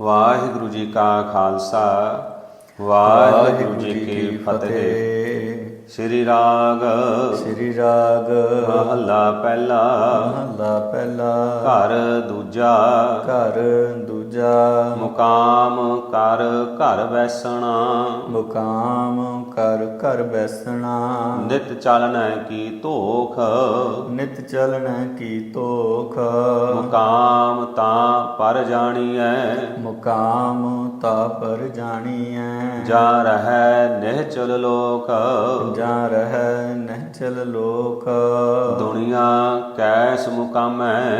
ਵਾਹਿਗੁਰੂ ਜੀ ਕਾ ਖਾਲਸਾ ਵਾਹਿਗੁਰੂ ਜੀ ਕੀ ਫਤਿਹ। ਸ੍ਰੀ ਰਾਗ। ਸ੍ਰੀ ਰਾਗ। ਮਹੱਲਾ ਪਹਿਲਾ। ਮਹਲਾ ਪਹਿਲਾ। ਘਰ ਦੂਜਾ। ਘਰ ਦੂਜਾ। ਮੁਕਾਮ ਕਰ ਘਰ ਵੈਸਣਾ ਮੁਕਾਮ ਕਰ ਘਰ ਬੈਸਣਾ। ਨਿਤ ਚਲਣੈ ਕੀ ਧੋਖ। ਨਿਤ ਚਲਣ ਕੀ ਤੋਖ ਮੁਕਾਮ ਤਾਂ ਪਰ ਜਾਣੀਐ। ਮੁਕਾਮ ਤਾ ਪਰ ਜਾਣੀਐ। ਜਾ ਰਹੈ ਨਿਹਚਲ ਲੋਕ। ਜਾ ਰਹਿ ਨਹਿ ਚਲ ਲੋਕ। ਦੁਨੀਆ ਕੈਸ ਮੁਕਾਮੈ।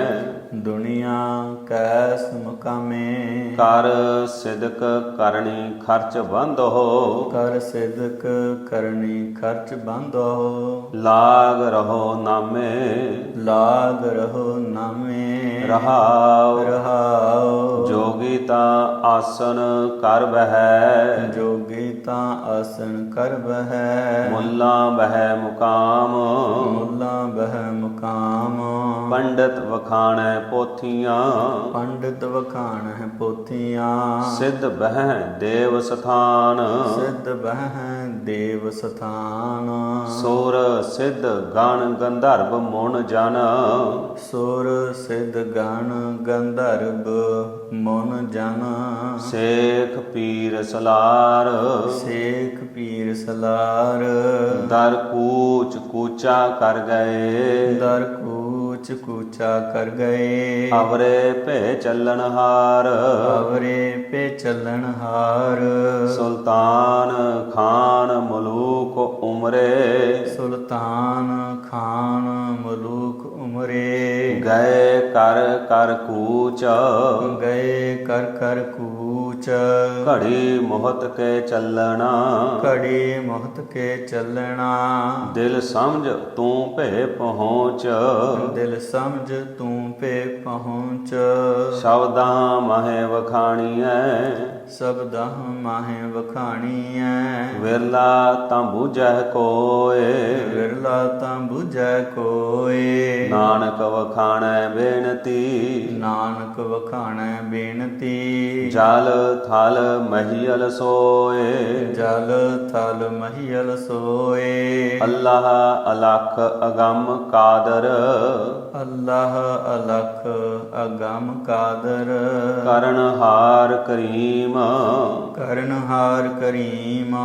ਦੁਨੀਆ ਕੈਸ ਮੁਕਾਮੇ। ਕਰ ਸਿਦਕ ਕਰਨੀ ਖਰਚ ਬੰਦ ਹੋ। ਕਰ ਸਿਦਕ ਕਰਨੀ ਖਰਚ ਬੰਦੋ ਲਾਗ ਰਹੋ ਨਾਮੇ। ਲਾਗ ਰਹੋ ਨਾਮੇ। ਰਹਾਉ ਰਹਾਉ ਜੋਗੀ ਤਾਂ ਆਸਨ ਕਰ ਬਹਿ। ਜੋਗੀ ਤਾਂ ਆਸਨ ਕਰ ਬਹਿ। ਮੁੱਲਾ ਬਹਿ ਮੁਕਾਮ। ਮੁੱਲਾ ਬਹਿ ਮੁਕਾਮ। ਪੰਡਤ ਵਖਾਣੈ ਪੋਥੀਆਂ। ਪੰਡਿਤ ਵਖਾਣ ਪੋਥੀਆਂ। ਸਿੱਧ ਬਹਿ ਦੇਵ ਸਥਾਨ। ਸਿੱਧ ਬਹਿ ਦੇਵ ਸਥਾਨ। ਸੁਰ ਸਿੱਧ ਗਣ ਗੰਧਰਵ ਮੁਨ ਜਨ। ਸੁਰ ਸਿੱਧ ਗਣ ਗੰਧਰਵ ਮਨ ਜਨ ਸੇਖ ਪੀਰ ਸਲਾਰ। ਸੇਖ ਪੀਰ ਸਲਾਰ। ਦਰ ਕੂਚ ਕੂਚਾ ਕਰ ਗਏ। ਦਰ ਕੂਚ ਕੂਚਾ ਕਰ ਗਏ। ਅਵਰੇ ਭੇ ਚੱਲਣ ਹਾਰ। ਆਵਰੇ ਪੇ ਚੱਲਣ ਹਾਰ। ਸੁਲਤਾਨ ਖਾਨ ਮਲੂਕ ਉਮਰੇ। ਗਏ ਕਰ ਕਰ ਕੂਚ। ਗਏ ਕਰ ਕਰ ਕੂਚ। ਘੜੀ ਮੋਹਤ ਕੇ ਚੱਲਣਾ। ਘੜੀ ਮੁਹਤ ਕੇ ਚੱਲਣਾ। ਦਿਲ ਸਮਝ ਤੂੰ ਭੇ ਪਹੁੰਚ। ਦਿਲ ਸਮਝ ਤੂੰ ਪੇ ਪਹੁੰਚ। ਸ਼ਬਦਾਂ ਮਹਿ ਵਖਾਣੀਐ। ਸਬਦਾਂ ਮਾਹੇ ਵਖਾਣੀਐ। ਵਿਰਲਾ ਤਾਂ ਬੂਝੈ ਕੋਏ। ਵਿਰਲਾ ਤਾਂ 부ਝੈ ਕੋਏ। ਨਾਨਕ ਵਖਾਣੈ ਬੇਨਤੀ। ਨਾਨਕ ਵਖਾਣੈ ਬੇਨਤੀ। ਜਲ ਥਲ ਮਹੀਲ ਸੋਏ। ਜਲ ਥਲ ਮਹੀਲ ਸੋਏ। ਅੱਲਾਹ ਅਲਖ ਅਗੰਮ ਕਾਦਰ। ਅੱਲਾਹ ਅਲਖ ਅਗਮ ਕਾਦਰ। ਕਰਨ ਹਾਰ ਕਰੀਮ। ਕਰਨਹਾਰ ਕਰੀਮ।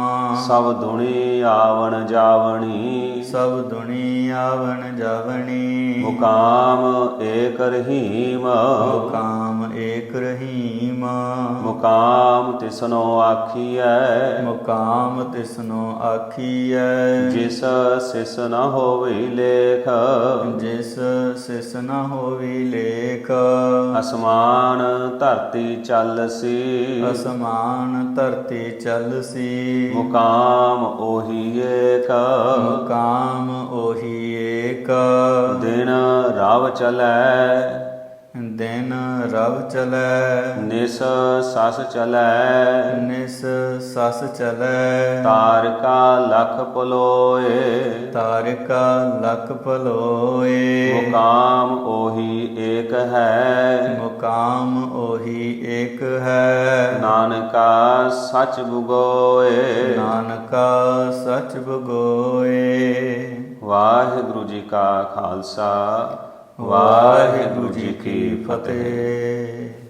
ਸਭ ਦੁਨੀ ਆਵਣ ਜਾਵਣੀ। ਸਭ ਦੁਨੀ ਆਵਣ ਜਾਵਣੀ। ਮੁਕਾਮ ਏਕ ਰਹੀਮ। ਮੁਕਾਮ ਏਕ ਰਹੀਮ। ਮੁਕਾਮ ਤਿਸਨੋ ਆਖੀਐ। ਮੁਕਾਮ ਤਿਸਨੋ ਆਖੀਐ। ਜਿਸ ਸਿਸ ਨ ਹੋਵੇ ਲੇਖ। ਜਿਸ ਸਿਸ ਨ ਹੋਵੀ ਲੇਖ। ਅਸਮਾਨ ਧਰਤੀ ਚੱਲਸੀ ਅਸਮਾਨ ਧਰਤੀ ਚੱਲਸੀ ਮੁਕਾਮ ਉਹੀ ਏਕ। ਮੁਕਾਮ ਉਹੀ ਏਕ। ਦਿਨ ਰਵ ਚਲੈ। ਦਿਨ ਰਵ ਚਲੈ। ਨਿਸ ਸਸ ਚਲੈ। ਨਿਸ ਸਸ ਚਲੈ। ਤਾਰਕਾ ਲਖ ਪਲੋਏ। ਤਾਰਿਕਾ ਲਖ ਭਲੋਏ ਮੁਕਾਮ ਉਹੀ ਏਕ ਹੈ। ਮੁਕਾਮ ਉਹੀ ਏਕ ਹੈ। ਨਾਨਕਾ ਸਚ ਬੁਗੋਏ। ਨਾਨਕਾ ਸਚ ਬਗੋਏ। ਵਾਹਿਗੁਰੂ ਜੀ ਕਾ ਖਾਲਸਾ। ਵਾਹਿਗੁਰੂ ਜੀ ਕੀ ਫਤਿਹ।